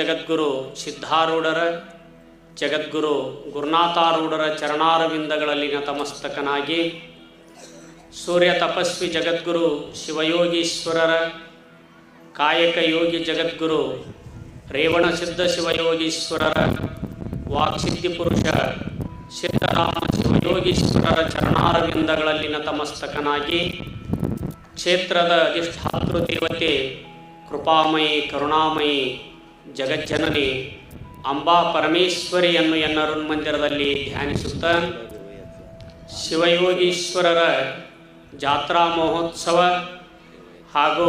ಜಗದ್ಗುರು ಸಿದ್ಧಾರೂಢರ, ಜಗದ್ಗುರು ಗುರುನಾಥಾರೂಢರ ಚರಣಾರವಿಂದಗಳಲ್ಲಿ ನತಮಸ್ತಕನಾಗಿ ಸೂರ್ಯ ತಪಸ್ವಿ ಜಗದ್ಗುರು ಶಿವಯೋಗೀಶ್ವರರ, ಕಾಯಕ ಯೋಗಿ ಜಗದ್ಗುರು ರೇವಣಸಿದ್ಧ ಶಿವಯೋಗೀಶ್ವರರ, ವಾಕ್ಸಿದ್ಧಿ ಪುರುಷ ಸಿದ್ಧರಾಮ ಶಿವಯೋಗೀಶ್ವರರ ಚರಣಾರವಿಂದಗಳಲ್ಲಿ ನತಮಸ್ತಕನಾಗಿ ಕ್ಷೇತ್ರದ ಅಧಿಷ್ಠಾತೃ ದೇವತೆ ಕೃಪಾಮಯಿ, ಕರುಣಾಮಯಿ ಜಗಜ್ಜನನಿ ಅಂಬಾ ಪರಮೇಶ್ವರಿಯನ್ನು ಎನ್ನರುನ್ಮಂದಿರದಲ್ಲಿ ಧ್ಯಾನಿಸುತ್ತ ಶಿವಯೋಗೀಶ್ವರರ ಜಾತ್ರಾ ಮಹೋತ್ಸವ ಹಾಗೂ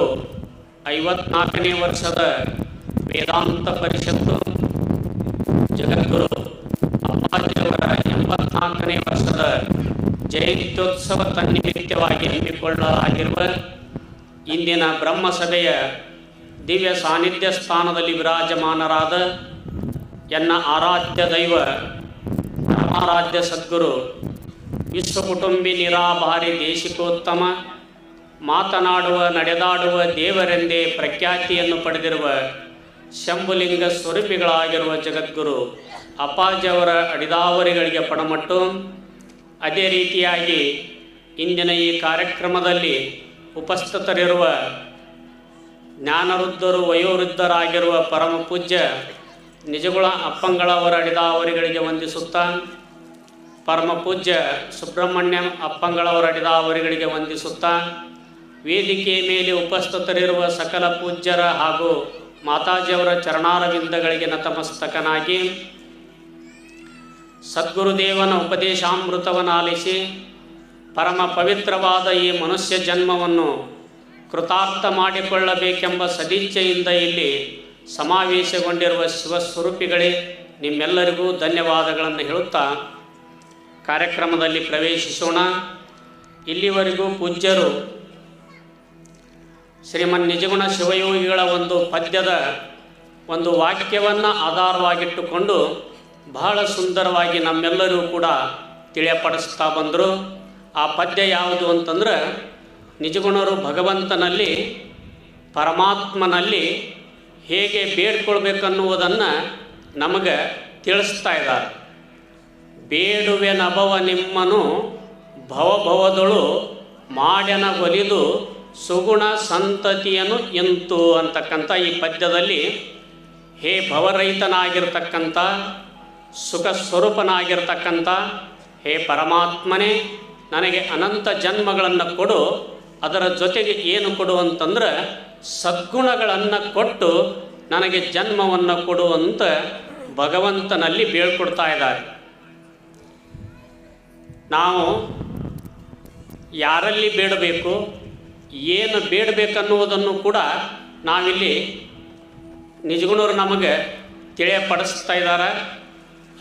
ಐವತ್ನಾಲ್ಕನೇ ವರ್ಷದ ವೇದಾಂತ ಪರಿಷತ್ತು ಜಗದ್ಗುರು ಅಪ್ಪಾಜಿಯವರ ಎಂಬತ್ನಾಲ್ಕನೇ ವರ್ಷದ ಜಯಂತ್ಯೋತ್ಸವ ತನ್ನಿಮಿತ್ತವಾಗಿ ಹಮ್ಮಿಕೊಳ್ಳಲಾಗಿರುವ ಇಂದಿನ ಬ್ರಹ್ಮಸಭೆಯ ದಿವ್ಯ ಸಾನ್ನಿಧ್ಯ ಸ್ಥಾನದಲ್ಲಿ ವಿರಾಜಮಾನರಾದ ಎನ್ನ ಆರಾಧ್ಯ ದೈವ ಪರಮಾರಾಧ್ಯ ಸದ್ಗುರು, ವಿಶ್ವಕುಟುಂಬಿ ನಿರಾಭಾರಿ ದೇಶಿಕೋತ್ತಮ, ಮಾತನಾಡುವ, ನಡೆದಾಡುವ ದೇವರೆಂದೇ ಪ್ರಖ್ಯಾತಿಯನ್ನು ಪಡೆದಿರುವ ಶಂಭುಲಿಂಗ ಸ್ವರೂಪಿಗಳಾಗಿರುವ ಜಗದ್ಗುರು ಅಪ್ಪಾಜಿಯವರ ಅಡಿದಾವರಿಗಳಿಗೆ ಪಣಮಟ್ಟು, ಅದೇ ರೀತಿಯಾಗಿ ಇಂದಿನ ಈ ಕಾರ್ಯಕ್ರಮದಲ್ಲಿ ಉಪಸ್ಥಿತರಿರುವ ಜ್ಞಾನವೃದ್ಧರು ವಯೋವೃದ್ಧರಾಗಿರುವ ಪರಮ ಪೂಜ್ಯ ನಿಜಗುಳ ಅಪ್ಪಂಗಳವರ ಅಡಿದಾವರಿಗಳಿಗೆ ವಂದಿಸುತ್ತಾ, ಪರಮ ಪೂಜ್ಯ ಸುಬ್ರಹ್ಮಣ್ಯ ಅಪ್ಪಂಗಳವರ ಅಡಿದಾವರಿಗಳಿಗೆ ವಂದಿಸುತ್ತಾ, ವೇದಿಕೆಯ ಮೇಲೆ ಉಪಸ್ಥಿತರಿರುವ ಸಕಲ ಪೂಜ್ಯರ ಹಾಗೂ ಮಾತಾಜಿಯವರ ಚರಣಾರವಿಂದಗಳಿಗೆ ನತಮಸ್ತಕನಾಗಿ ಸದ್ಗುರುದೇವನ ಉಪದೇಶಾಮೃತವನ್ನು ಆಲಿಸಿ ಪರಮ ಪವಿತ್ರವಾದ ಈ ಮನುಷ್ಯ ಜನ್ಮವನ್ನು ಕೃತಾರ್ಥ ಮಾಡಿಕೊಳ್ಳಬೇಕೆಂಬ ಸದಿಚ್ಛೆಯಿಂದ ಇಲ್ಲಿ ಸಮಾವೇಶಗೊಂಡಿರುವ ಶಿವಸ್ವರೂಪಿಗಳೇ, ನಿಮ್ಮೆಲ್ಲರಿಗೂ ಧನ್ಯವಾದಗಳನ್ನು ಹೇಳುತ್ತಾ ಕಾರ್ಯಕ್ರಮದಲ್ಲಿ ಪ್ರವೇಶಿಸೋಣ. ಇಲ್ಲಿವರೆಗೂ ಪೂಜ್ಯರು ಶ್ರೀಮನ್ ನಿಜಗುಣ ಶಿವಯೋಗಿಗಳ ಒಂದು ಪದ್ಯದ ಒಂದು ವಾಕ್ಯವನ್ನು ಆಧಾರವಾಗಿಟ್ಟುಕೊಂಡು ಬಹಳ ಸುಂದರವಾಗಿ ನಮ್ಮೆಲ್ಲರೂ ಕೂಡ ತಿಳಿಯಪಡಿಸ್ತಾ ಬಂದರು. ಆ ಪದ್ಯ ಯಾವುದು ಅಂತಂದ್ರೆ ನಿಜಗುಣರು ಭಗವಂತನಲ್ಲಿ, ಪರಮಾತ್ಮನಲ್ಲಿ ಹೇಗೆ ಬೇಡ್ಕೊಳ್ಬೇಕನ್ನುವುದನ್ನು ನಮಗೆ ತಿಳಿಸ್ತಾ ಇದ್ದಾರೆ. ಬೇಡುವೆ ನಭವ ನಿಮ್ಮನು, ಭವಭವದಳು ಮಾಡ್ಯನ ಒಲಿದು ಸುಗುಣ ಸಂತತಿಯನು ಎಂತು ಅಂತಕ್ಕಂಥ ಈ ಪದ್ಯದಲ್ಲಿ ಹೇ ಭವರಹಿತನಾಗಿರ್ತಕ್ಕಂಥ, ಸುಖ ಸ್ವರೂಪನಾಗಿರ್ತಕ್ಕಂಥ, ಹೇ ಪರಮಾತ್ಮನೇ, ನನಗೆ ಅನಂತ ಜನ್ಮಗಳನ್ನು ಕೊಡು ಅದರ ಜೊತೆಗೆ ಏನು ಕೊಡು ಅಂತಂದ್ರೆ ಸದ್ಗುಣಗಳನ್ನು ಕೊಟ್ಟು ನನಗೆ ಜನ್ಮವನ್ನು ಕೊಡುವಂತ ಭಗವಂತನಲ್ಲಿ ಬೇಳ್ಕೊಡ್ತಾ ಇದ್ದಾರೆ. ನಾವು ಯಾರಲ್ಲಿ ಬೇಡಬೇಕು, ಏನು ಬೇಡಬೇಕನ್ನುವುದನ್ನು ಕೂಡ ನಾವಿಲ್ಲಿ ನಿಜಗುಣರು ನಮಗೆ ತಿಳಿಯಪಡಿಸ್ತಾ ಇದ್ದಾರೆ.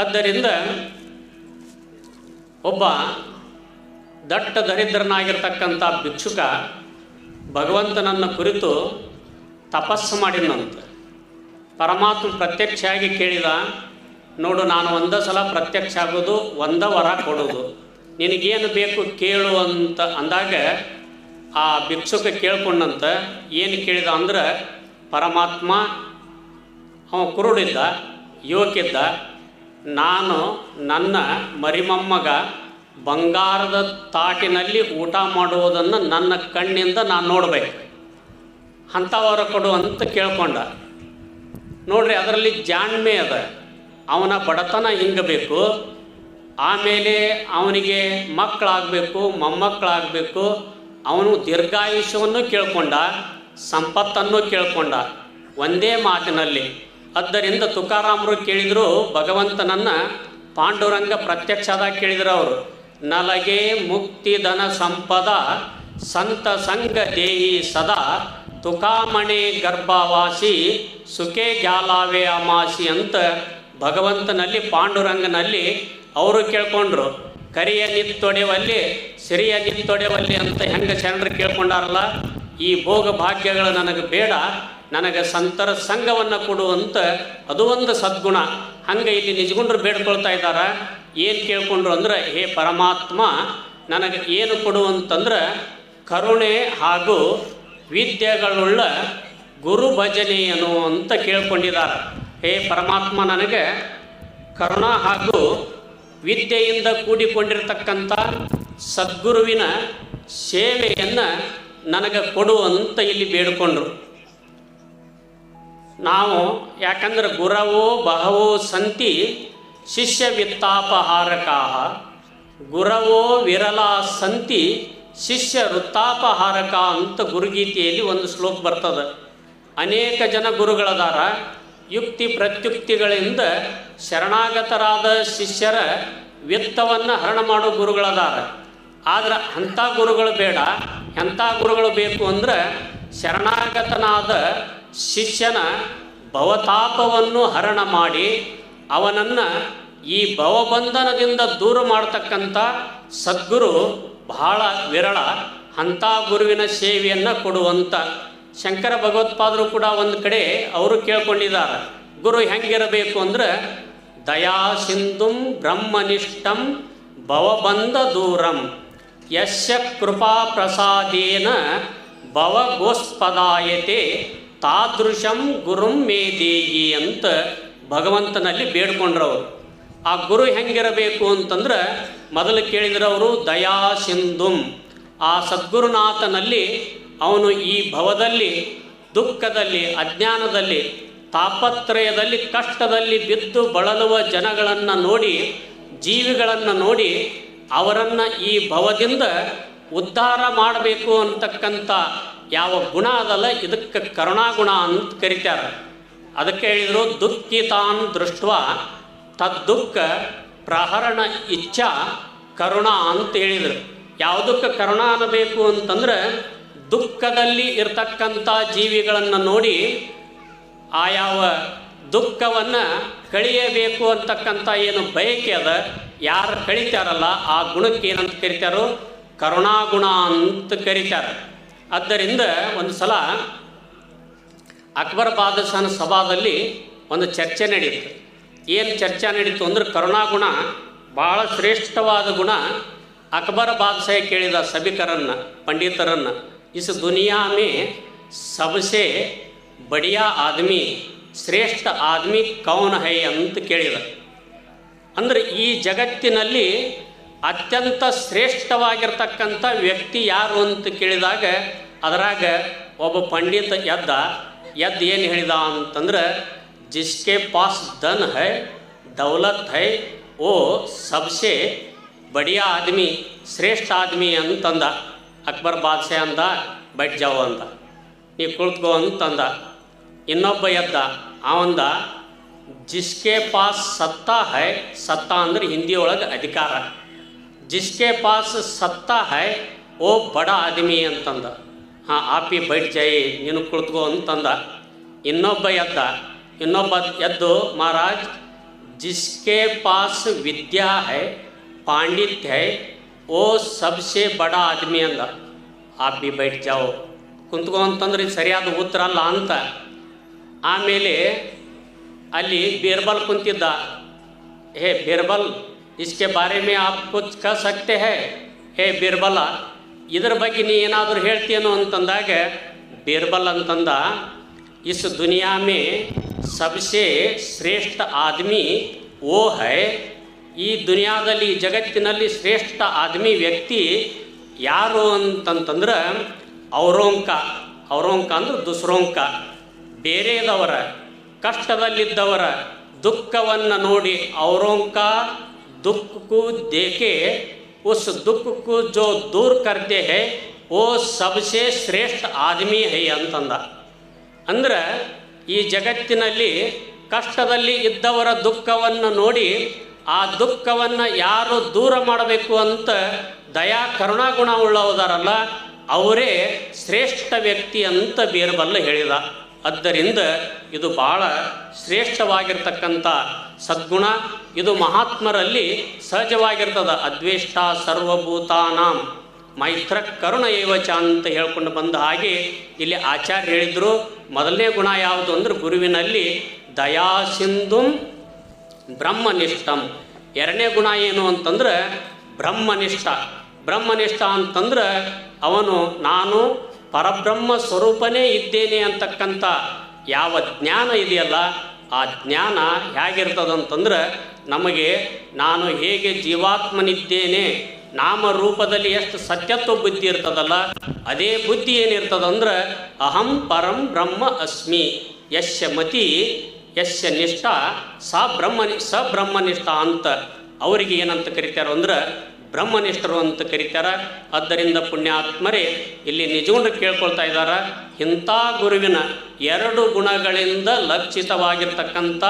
ಆದ್ದರಿಂದ ಒಬ್ಬ ದಟ್ಟ ದರಿದ್ರನಾಗಿರ್ತಕ್ಕಂಥ ಭಿಕ್ಷುಕ ಭಗವಂತನನ್ನು ಕುರಿತು ತಪಸ್ಸು ಮಾಡಿದಂತೆ. ಪರಮಾತ್ಮ ಪ್ರತ್ಯಕ್ಷವಾಗಿ ಕೇಳಿದ, ನೋಡು ನಾನು ಒಂದೇ ಸಲ ಪ್ರತ್ಯಕ್ಷ ಆಗೋದು, ಒಂದ ವರ ಕೊಡೋದು. ನಿನಗೇನು ಬೇಕು ಕೇಳು ಅಂತ ಅಂದಾಗ ಆ ಭಿಕ್ಷುಕ ಕೇಳ್ಕೊಂಡಂತ ಏನು ಕೇಳಿದ ಅಂದ್ರೆ, ಪರಮಾತ್ಮ, ಅವ ಕುರುಡಿದ್ದ ಯುವಕಿದ್ದ ನಾನು ನನ್ನ ಮರಿಮಮ್ಮಗ ಬಂಗಾರದ ತಾಟಿನಲ್ಲಿ ಊಟ ಮಾಡುವುದನ್ನು ನನ್ನ ಕಣ್ಣಿಂದ ನಾನು ನೋಡಬೇಕು. ಅಂಥವರ ಕೊಡು ಅಂತ ಕೇಳ್ಕೊಂಡ. ನೋಡ್ರಿ, ಅದರಲ್ಲಿ ಜಾಣ್ಮೆ ಅದ. ಅವನ ಬಡತನ ಹಿಂಗಬೇಕು ಆಮೇಲೆ ಅವನಿಗೆ ಮಕ್ಕಳಾಗಬೇಕು, ಮೊಮ್ಮಕ್ಕಳಾಗಬೇಕು. ಅವನು ದೀರ್ಘಾಯುಷ್ಯವನ್ನು ಕೇಳ್ಕೊಂಡ, ಸಂಪತ್ತನ್ನು ಕೇಳ್ಕೊಂಡ ಒಂದೇ ಮಾತಿನಲ್ಲಿ. ಆದ್ದರಿಂದ ತುಕಾರಾಮರು ಕೇಳಿದರು, ಭಗವಂತನನ್ನು ಪಾಂಡುರಂಗ ಪ್ರತ್ಯಕ್ಷದಾಗ ಕೇಳಿದ್ರು ಅವರು. ನಲಗೆ ಮುಕ್ತಿ ಧನ ಸಂಪದ, ಸಂತ ಸಂಗ ದೇಹಿ ಸದಾ, ತುಕಾಮಣಿ ಗರ್ಭವಾಸಿ, ಸುಖೇ ಗ್ಯಾಲಾವೆ ಅಮಾಸಿ ಅಂತ ಭಗವಂತನಲ್ಲಿ, ಪಾಂಡುರಂಗನಲ್ಲಿ ಅವರು ಕೇಳ್ಕೊಂಡ್ರು. ಕರಿಯ ನಿತ್ತೊಡೆವಲ್ಲಿ, ಸಿರಿಯ ನಿತ್ತೊಡೆವಲ್ಲಿ ಅಂತ ಹೆಂಗೆ ಶರಣರು ಕೇಳ್ಕೊಂಡಾರಲ್ಲ? ಈ ಭೋಗ ಭಾಗ್ಯಗಳು ನನಗೆ ಬೇಡ, ನನಗೆ ಸಂತರ ಸಂಘವನ್ನು ಕೊಡು ಅಂತ ಅದು ಒಂದು ಸದ್ಗುಣ. ಹಂಗೆ ಇಲ್ಲಿ ನಿಜಗುಂಡ್ರು ಬೇಡ್ಕೊಳ್ತಾ ಇದ್ದಾರೆ? ಏನು ಕೇಳ್ಕೊಂಡ್ರು ಅಂದ್ರೆ, ಹೇ ಪರಮಾತ್ಮ, ನನಗೆ ಏನು ಕೊಡು ಅಂತಂದ್ರೆ, ಕರುಣೆ ಹಾಗೂ ವಿದ್ಯೆಗಳುಳ್ಳ ಗುರು ಭಜನೆಯನು ಅಂತ ಕೇಳ್ಕೊಂಡಿದ್ದಾರೆ. ಹೇ ಪರಮಾತ್ಮ, ನನಗೆ ಕರುಣ ಹಾಗೂ ವಿದ್ಯೆಯಿಂದ ಕೂಡಿಕೊಂಡಿರ್ತಕ್ಕಂಥ ಸದ್ಗುರುವಿನ ಸೇವೆಯನ್ನು ನನಗೆ ಕೊಡು ಅಂತ ಇಲ್ಲಿ ಬೇಡಿಕೊಂಡ್ರು. ನಾವು ಯಾಕಂದ್ರೆ ಗುರವೋ ಬಹವೋ ಸಂತಿ ಶಿಷ್ಯ ವಿತ್ತಾಪಹಾರಕಾಹ ಗುರವೋ ವಿರಲ ಸಂತಿ ಶಿಷ್ಯ ವೃತ್ತಾಪಹಾರಕ ಅಂತ ಗುರುಗೀತೆಯಲ್ಲಿ ಒಂದು ಶ್ಲೋಕ ಬರ್ತದೆ. ಅನೇಕ ಜನ ಗುರುಗಳದಾರ. ಯುಕ್ತಿ ಪ್ರತ್ಯುಕ್ತಿಗಳಿಂದ ಶರಣಾಗತರಾದ ಶಿಷ್ಯರ ವಿತ್ತವನ್ನು ಹರಣ ಮಾಡೋ ಗುರುಗಳದಾರ. ಆದ್ರೆ ಅಂಥ ಗುರುಗಳು ಬೇಡ. ಎಂಥ ಗುರುಗಳು ಬೇಕು ಅಂದ್ರೆ ಶರಣಾಗತನಾದ ಶಿಷ್ಯನ ಭವತಾಪವನ್ನು ಹರಣ ಮಾಡಿ ಅವನನ್ನು ಈ ಭವಬಂಧನದಿಂದ ದೂರ ಮಾಡತಕ್ಕಂಥ ಸದ್ಗುರು ಬಹಳ ವಿರಳ, ಅಂಥ ಗುರುವಿನ ಸೇವೆಯನ್ನು ಕೊಡುವಂಥ ಶಂಕರ ಭಗವತ್ಪಾದರು ಕೂಡ ಒಂದು ಕಡೆ ಅವರು ಕೇಳ್ಕೊಂಡಿದ್ದಾರೆ, ಗುರು ಹೆಂಗಿರಬೇಕು ಅಂದ್ರೆ ದಯಾ ಸಿಂಧುಂ ಬ್ರಹ್ಮನಿಷ್ಠಂ ಭವಬಂಧ ದೂರಂ, ಯಸ್ಯ ಕೃಪಾ ಪ್ರಸಾದೇನ ಭವಗೋಸ್ಪದಾಯತೆ ತಾದೃಶಂ ಗುರುಂ ಮೇ ದೇಯಿ ಅಂತ ಭಗವಂತನಲ್ಲಿ ಬೇಡ್ಕೊಂಡ್ರವರು. ಆ ಗುರು ಹೆಂಗಿರಬೇಕು ಅಂತಂದ್ರೆ ಮೊದಲು ಕೇಳಿದ್ರವರು ದಯಾ ಸಿಂಧುಂ. ಆ ಸದ್ಗುರುನಾಥನಲ್ಲಿ ಅವನು ಈ ಭವದಲ್ಲಿ, ದುಃಖದಲ್ಲಿ, ಅಜ್ಞಾನದಲ್ಲಿ, ತಾಪತ್ರಯದಲ್ಲಿ, ಕಷ್ಟದಲ್ಲಿ ಬಿದ್ದು ಬಳಲುವ ಜನಗಳನ್ನು ನೋಡಿ, ಜೀವಿಗಳನ್ನು ನೋಡಿ ಅವರನ್ನು ಈ ಭವದಿಂದ ಉದ್ಧಾರ ಮಾಡಬೇಕು ಅಂತಕ್ಕಂಥ ಯಾವ ಗುಣ ಅದಲ್ಲ, ಇದಕ್ಕೆ ಕರುಣಾಗುಣ ಅಂತ ಕರೀತಾರೆ. ಅದಕ್ಕೆ ಹೇಳಿದರು, ದುಃಖಿತಾನ್ ದೃಷ್ಟ ತದ್ದುಃಖ ಪ್ರಹರಣ ಇಚ್ಛಾ ಕರುಣ ಅಂತ ಹೇಳಿದರು. ಯಾವುದಕ್ಕೆ ಕರುಣ ಅನ್ನಬೇಕು ಅಂತಂದ್ರೆ, ದುಃಖದಲ್ಲಿ ಇರ್ತಕ್ಕಂಥ ಜೀವಿಗಳನ್ನು ನೋಡಿ ಆ ಯಾವ ದುಃಖವನ್ನು ಕಳಿಯಬೇಕು ಅಂತಕ್ಕಂಥ ಏನು ಬಯಕೆ ಅದ, ಯಾರು ಕಳಿತಾರಲ್ಲ, ಆ ಗುಣಕ್ಕೆ ಏನಂತ ಕರಿತಾರೋ, ಕರುಣಾಗುಣ ಅಂತ ಕರೀತಾರೆ. ಆದ್ದರಿಂದ ಒಂದು ಸಲ ಅಕ್ಬರ್ ಬಾದಶಾಹನ ಸಭಾದಲ್ಲಿ ಒಂದು ಚರ್ಚೆ ನಡೀತು. ಏನು ಚರ್ಚೆ ನಡೀತು ಅಂದ್ರೆ ಕರುಣಾಗುಣ ಭಾಳ ಶ್ರೇಷ್ಠವಾದ ಗುಣ. ಅಕ್ಬರ್ ಬಾದಶಾಹ ಕೇಳಿದ ಸಭಿಕರನ್ನು, ಪಂಡಿತರನ್ನು, ಇಸ್ ದುನಿಯಾ ಮೇ ಸಬಸೆ ಬಡಿಯಾ ಆದಮಿ, ಶ್ರೇಷ್ಠ ಆದಮಿ ಕೌನ್ ಹೈ ಅಂತ ಕೇಳಿದ. ಅಂದರೆ ಈ ಜಗತ್ತಿನಲ್ಲಿ ಅತ್ಯಂತ ಶ್ರೇಷ್ಠವಾಗಿರ್ತಕ್ಕಂಥ ವ್ಯಕ್ತಿ ಯಾರು ಅಂತ ಕೇಳಿದಾಗ ಅದರಾಗ ಒಬ್ಬ ಪಂಡಿತ ಎದ್ದ. ಎದ್ದು ಏನು ಹೇಳಿದ ಅಂತಂದ್ರೆ ಜಿಸ್ಕೆ ಪಾಸ್ ಧನ್ ಹೈ ದೌಲತ್ ಹೈ ಓ ಸಬ್ಸೆ ಬಡಿಯಾ ಆದ್ಮಿ ಶ್ರೇಷ್ಠ ಆದ್ಮಿ ಅಂತಂದ ಅಕ್ಬರ್ ಬಾದ್ಶಾ ಅಂದ ಬಟ್ ಜಾವ್ ಅಂದ ನೀ ಕುಳಿತುಕೋ ಅಂತಂದ ಇನ್ನೊಬ್ಬ ಎದ್ದ ಅವಂದ ಜಿಸ್ಕೆ ಪಾಸ್ ಸತ್ತಾ ಹೈ ಸತ್ತಾ ಅಂದ್ರೆ ಹಿಂದಿ ಒಳಗೆ ಅಧಿಕಾರ ಜಿಸ್ಕೆ ಪಾಸ್ ಸತ್ತಾ ಹೈ ಓ ಬಡ ಆದಮಿ ಅಂತಂದ हाँ आप बैठ जाए नीन कुल्तो अंद इनोब इनोब महाराज जिसके पास विद्या है पांडित्य है वो सबसे बड़ा आदमी अंद आप भी बैठ जाओ कुंतको अंतर सर उत्तर अल अंत आमले अली बीरबल कुंत हे बीरबल इसके बारे में आप कुछ कह सकते हैं हे बीरबला ಇದ್ರ ಬಗ್ಗೆ ನೀ ಏನಾದರೂ ಹೇಳ್ತೀಯನೋ ಅಂತಂದಾಗ, ಬೀರ್ಬಲ್ ಅಂತಂದ, ಇಸ್ ದುನಿಯಾ ಮೇ ಸಬ್ಸೆ ಶ್ರೇಷ್ಠ ಆದ್ಮಿ ಓ ಹೈ. ಈ ದುನಿಯಾದಲ್ಲಿ ಜಗತ್ತಿನಲ್ಲಿ ಶ್ರೇಷ್ಠ ಆದ್ಮಿ ವ್ಯಕ್ತಿ ಯಾರು ಅಂತಂತಂದ್ರೆ, ಔರೋಂಕ. ಔರೋಂಕ ಅಂದ್ರೆ ದುಸ್ರೋಂಕ. ಬೇರೆದವರ, ಕಷ್ಟದಲ್ಲಿದ್ದವರ, ದುಃಖವನ್ನು ನೋಡಿ ಔರೋಂಕ ದುಃಖಕ್ಕೂ ದೇಕೆ उस दुख को जो दूर करते हैं वो सबसे ಶ್ರೇಷ್ಠ ಆದ್ಮಿ ಹೈ ಅಂತಂದ ಅಂದ್ರೆ ಈ ಜಗತ್ತಿನಲ್ಲಿ ಕಷ್ಟದಲ್ಲಿ ಇದ್ದವರ ದುಃಖವನ್ನು ನೋಡಿ ಆ ದುಃಖವನ್ನು ಯಾರು ದೂರ ಮಾಡಬೇಕು ಅಂತ ದಯಾ ಕರುಣಾಗುಣ ಉಳ್ಳವದಾರಲ್ಲ ಅವರೇ ಶ್ರೇಷ್ಠ ವ್ಯಕ್ತಿ ಅಂತ ಬೀರ್ಬಲ್ಲ ಹೇಳಿದ ಆದ್ದರಿಂದ ಇದು ಭಾಳ ಶ್ರೇಷ್ಠವಾಗಿರ್ತಕ್ಕಂಥ ಸದ್ಗುಣ. ಇದು ಮಹಾತ್ಮರಲ್ಲಿ ಸಹಜವಾಗಿರ್ತದ. ಅದ್ವೇಷ್ಟ ಸರ್ವಭೂತಾನಾಂ. ಮೈತ್ರ ಕರುಣ ಏವಚ ಅಂತ ಹೇಳ್ಕೊಂಡು ಬಂದ ಹಾಗೆ ಇಲ್ಲಿ ಆಚಾರ್ಯ ಹೇಳಿದರು. ಮೊದಲನೇ ಗುಣ ಯಾವುದು ಅಂದ್ರೆ ಗುರುವಿನಲ್ಲಿ ದಯಾ ಸಿಂಧುಂ ಬ್ರಹ್ಮನಿಷ್ಠಂ. ಎರಡನೇ ಗುಣ ಏನು ಅಂತಂದ್ರೆ ಬ್ರಹ್ಮನಿಷ್ಠ. ಬ್ರಹ್ಮನಿಷ್ಠ ಅಂತಂದ್ರೆ ಅವನು ನಾನು ಪರಬ್ರಹ್ಮ ಸ್ವರೂಪನೇ ಇದ್ದೇನೆ ಅಂತಕ್ಕಂಥ ಯಾವ ಜ್ಞಾನ ಇದೆಯಲ್ಲ, ಆ ಜ್ಞಾನ ಹೇಗಿರ್ತದಂತಂದ್ರೆ ನಮಗೆ ನಾನು ಹೇಗೆ ಜೀವಾತ್ಮನಿದ್ದೇನೆ ನಾಮ ರೂಪದಲ್ಲಿ ಎಷ್ಟು ಸತ್ಯತ್ವ ಬುದ್ಧಿ ಇರ್ತದಲ್ಲ, ಅದೇ ಬುದ್ಧಿ ಏನಿರ್ತದಂದ್ರೆ ಅಹಂ ಪರಂ ಬ್ರಹ್ಮ ಅಸ್ಮಿ ಯಶ್ಯ ಮತಿ ಯಶ್ಯ ನಿಷ್ಠ, ಸ ಬ್ರಹ್ಮ ಸ ಬ್ರಹ್ಮನಿಷ್ಠ ಅಂತ ಅವರಿಗೆ ಏನಂತ ಕರಿತಾರೋ ಅಂದ್ರೆ ಬ್ರಹ್ಮನಿಷ್ಠರು ಅಂತ ಕರೀತಾರ. ಆದ್ದರಿಂದ ಪುಣ್ಯಾತ್ಮರೇ, ಇಲ್ಲಿ ನಿಜಗೊಂಡು ಕೇಳ್ಕೊಳ್ತಾ ಇದ್ದಾರ ಇಂಥ ಗುರುವಿನ ಎರಡು ಗುಣಗಳಿಂದ ಲಕ್ಷಿತವಾಗಿರ್ತಕ್ಕಂಥ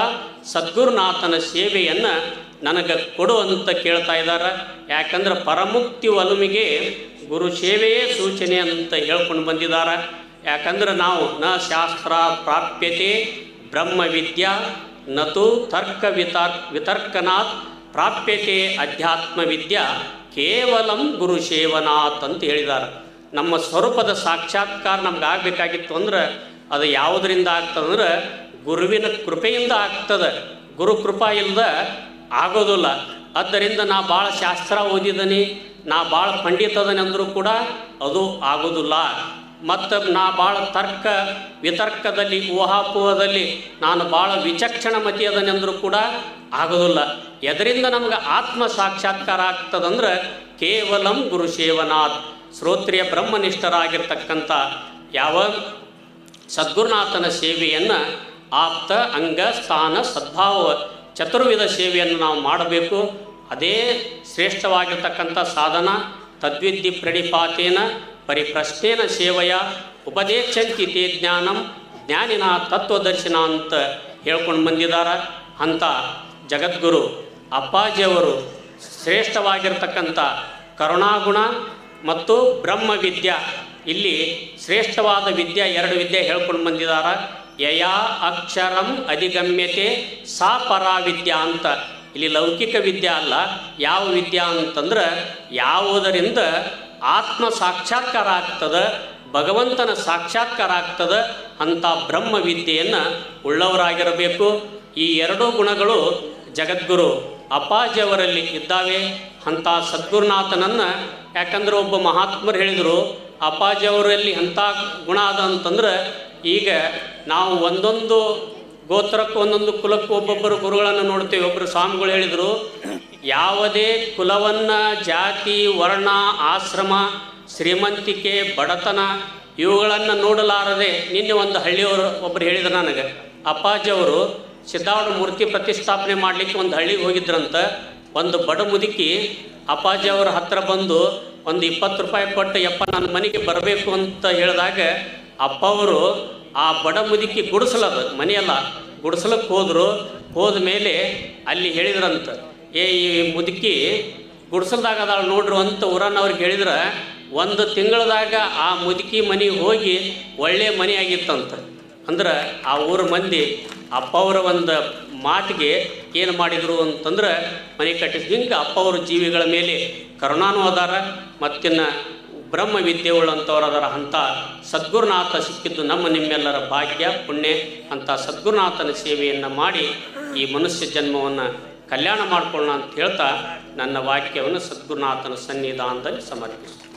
ಸದ್ಗುರುನಾಥನ ಸೇವೆಯನ್ನು ನನಗೆ ಕೊಡು ಅಂತ ಕೇಳ್ತಾ ಇದ್ದಾರೆ ಯಾಕಂದ್ರೆ ಪರಮುಕ್ತಿ ಒಲುಮಿಗೆ ಗುರು ಸೇವೆಯೇ ಸೂಚನೆ ಅಂತ ಹೇಳ್ಕೊಂಡು ಬಂದಿದ್ದಾರೆ ಯಾಕಂದ್ರೆ ನಾವು ನ ಶಾಸ್ತ್ರ ಪ್ರಾಪ್ಯತೆ ಬ್ರಹ್ಮ ವಿದ್ಯಾ ನತು ತರ್ಕ ವಿತರ್ ವಿತರ್ಕನಾಥ್ ಪ್ರಾಪ್ಯತೆ ಅಧ್ಯಾತ್ಮ ವಿದ್ಯಾ ಕೇವಲಂ ಗುರು ಸೇವನಾಥ್ ಅಂತ ಹೇಳಿದ್ದಾರೆ ನಮ್ಮ ಸ್ವರೂಪದ ಸಾಕ್ಷಾತ್ಕಾರ ನಮ್ಗೆ ಆಗಬೇಕಾಗಿತ್ತು ಅಂದ್ರೆ ಅದು ಯಾವುದರಿಂದ ಆಗ್ತದಂದ್ರೆ ಗುರುವಿನ ಕೃಪೆಯಿಂದ ಆಗ್ತದೆ. ಗುರು ಕೃಪಾ ಇಲ್ಲದ ಆಗೋದಿಲ್ಲ. ಆದ್ದರಿಂದ ನಾ ಭಾಳ ಶಾಸ್ತ್ರ ಓದಿದನಿ, ನಾ ಭಾಳ ಪಂಡಿತದನೆಂದರೂ ಕೂಡ ಅದು ಆಗೋದಿಲ್ಲ. ಮತ್ತು ನಾ ಭಾಳ ತರ್ಕ ವಿತರ್ಕದಲ್ಲಿ, ಊಹಾಪೋಹದಲ್ಲಿ ನಾನು ಭಾಳ ವಿಚಕ್ಷಣ ಮತಿಯದನೆಂದರೂ ಕೂಡ ಆಗೋದಿಲ್ಲ. ಎದರಿಂದ ನಮ್ಗೆ ಆತ್ಮ ಸಾಕ್ಷಾತ್ಕಾರ ಆಗ್ತದಂದ್ರೆ ಕೇವಲಂ ಗುರು ಸೇವನಾಥ್ ಶ್ರೋತ್ರಿಯ ಬ್ರಹ್ಮನಿಷ್ಠರಾಗಿರ್ತಕ್ಕಂಥ ಯಾವ ಸದ್ಗುರುನಾಥನ ಸೇವೆಯನ್ನು ಆಪ್ತ, ಅಂಗ, ಸ್ಥಾನ, ಸದ್ಭಾವ, ಚತುರ್ವಿಧ ಸೇವೆಯನ್ನು ನಾವು ಮಾಡಬೇಕು. ಅದೇ ಶ್ರೇಷ್ಠವಾಗಿರ್ತಕ್ಕಂಥ ಸಾಧನ ತದ್ವಿದ್ಧಿ ಪ್ರಣಿಪಾತೇನ ಪರಿಪ್ರಶ್ನೇನ ಸೇವೆಯ ಉಪದೇಶಂತಿ ತೇ ಜ್ಞಾನಂ ಜ್ಞಾನಿನ ತತ್ವದರ್ಶನ ಅಂತ ಹೇಳ್ಕೊಂಡು ಬಂದಿದ್ದಾರೆ ಅಂತ ಜಗದ್ಗುರು ಅಪ್ಪಾಜಿಯವರು ಶ್ರೇಷ್ಠವಾಗಿರ್ತಕ್ಕಂಥ ಕರುಣಾಗುಣ ಮತ್ತು ಬ್ರಹ್ಮ ವಿದ್ಯಾ ಇಲ್ಲಿ ಶ್ರೇಷ್ಠವಾದ ವಿದ್ಯೆ ಎರಡು ವಿದ್ಯೆ ಹೇಳ್ಕೊಂಡು ಬಂದಿದ್ದಾರೆ ಯಯಾ ಅಕ್ಷರಂ ಅಧಿಗಮ್ಯತೆ ಸಾ ಪರಾ ವಿದ್ಯಾ ಅಂತ. ಇಲ್ಲಿ ಲೌಕಿಕ ವಿದ್ಯೆ ಅಲ್ಲ, ಯಾವ ವಿದ್ಯಾ ಅಂತಂದ್ರೆ ಯಾವುದರಿಂದ ಆತ್ಮ ಸಾಕ್ಷಾತ್ಕಾರ ಆಗ್ತದೆ ಭಗವಂತನ ಸಾಕ್ಷಾತ್ಕಾರ ಆಗ್ತದೆ ಅಂಥ ಬ್ರಹ್ಮ ವಿದ್ಯೆಯನ್ನು ಉಳ್ಳವರಾಗಿರಬೇಕು. ಈ ಎರಡೂ ಗುಣಗಳು ಜಗದ್ಗುರು ಅಪ್ಪಾಜಿಯವರಲ್ಲಿ ಇದ್ದಾವೆ ಅಂಥ ಸದ್ಗುರುನಾಥನನ್ನು ಯಾಕಂದ್ರೆ ಒಬ್ಬ ಮಹಾತ್ಮರು ಹೇಳಿದರು, ಅಪ್ಪಾಜಿಯವರಲ್ಲಿ ಅಂಥ ಗುಣ ಅದ ಅಂತಂದ್ರೆ ಈಗ ನಾವು ಒಂದೊಂದು ಗೋತ್ರಕ್ಕೂ ಒಂದೊಂದು ಕುಲಕ್ಕೂ ಒಬ್ಬೊಬ್ಬರು ಗುರುಗಳನ್ನು ನೋಡ್ತೇವೆ. ಒಬ್ಬರು ಸ್ವಾಮಿಗಳು ಹೇಳಿದರು ಯಾವುದೇ ಕುಲವನ್ನು, ಜಾತಿ, ವರ್ಣ, ಆಶ್ರಮ, ಶ್ರೀಮಂತಿಕೆ, ಬಡತನ ಇವುಗಳನ್ನು ನೋಡಲಾರದೆ ನಿನ್ನೆ ಒಂದು ಹಳ್ಳಿಯವರು ಒಬ್ಬರು ಹೇಳಿದ್ರು ನನಗೆ. ಅಪ್ಪಾಜಿಯವರು ಸಿದ್ಧಾವಣ ಮೂರ್ತಿ ಪ್ರತಿಷ್ಠಾಪನೆ ಮಾಡಲಿಕ್ಕೆ ಒಂದು ಹಳ್ಳಿಗೆ ಹೋಗಿದ್ರಂತ. ಒಂದು ಬಡ ಮುದುಕಿ ಅಪ್ಪಾಜಿ ಅವರ ಹತ್ರ ಬಂದು ಒಂದು ಇಪ್ಪತ್ತು ರೂಪಾಯಿ ಕೊಟ್ಟು, ಯಪ್ಪ, ನನ್ನ ಮನೆಗೆ ಬರಬೇಕು ಅಂತ ಹೇಳಿದಾಗ ಅಪ್ಪ ಅವರು ಆ ಬಡ ಮುದುಕಿ ಗುಡಿಸಲದು, ಮನೆಯಲ್ಲ ಗುಡಿಸಲಕ್ಕೆ ಹೋದರು. ಹೋದ ಮೇಲೆ ಅಲ್ಲಿ ಹೇಳಿದ್ರಂತ. ಏ, ಈ ಮುದುಕಿ ಗುಡ್ಸಲ್ದಾಗ ಅದಾಳು ನೋಡ್ರು ಅಂತ ಊರನ್ನವ್ರಿಗೆ ಹೇಳಿದ್ರೆ, ಒಂದು ತಿಂಗಳದಾಗ ಆ ಮುದುಕಿ ಮನೆಗೆ ಹೋಗಿ ಒಳ್ಳೆ ಮನೆ ಆಗಿತ್ತಂತ. ಅಂದ್ರೆ ಆ ಊರ ಮಂದಿ ಅಪ್ಪ ಅವರ ಒಂದು ಮಾತಿಗೆ ಏನು ಮಾಡಿದರು ಅಂತಂದ್ರೆ, ಮನೆ ಕಟ್ಟಿಸಿ, ಹಿಂಗೆ ಅಪ್ಪ ಅವ್ರ ಜೀವಿಗಳ ಮೇಲೆ ಕರುಣಾನು ಅದಾರ, ಮತ್ತಿನ್ನು ಬ್ರಹ್ಮ ವಿದ್ಯೆ ಅಂತವ್ರು ಅದರ ಅಂಥ ಸದ್ಗುರುನಾಥ ಸಿಕ್ಕಿದ್ದು ನಮ್ಮ ನಿಮ್ಮೆಲ್ಲರ ಭಾಗ್ಯ, ಪುಣ್ಯ ಅಂತ ಸದ್ಗುರುನಾಥನ ಸೇವೆಯನ್ನು ಮಾಡಿ ಈ ಮನುಷ್ಯ ಜನ್ಮವನ್ನು ಕಲ್ಯಾಣ ಮಾಡ್ಕೊಳ್ಳೋಣ ಅಂತ ಹೇಳ್ತಾ ನನ್ನ ವಾಕ್ಯವನ್ನು ಸದ್ಗುರುನಾಥನ ಸನ್ನಿಧಾನದಲ್ಲಿ ಸಮರ್ಪಿಸ್ತೀನಿ.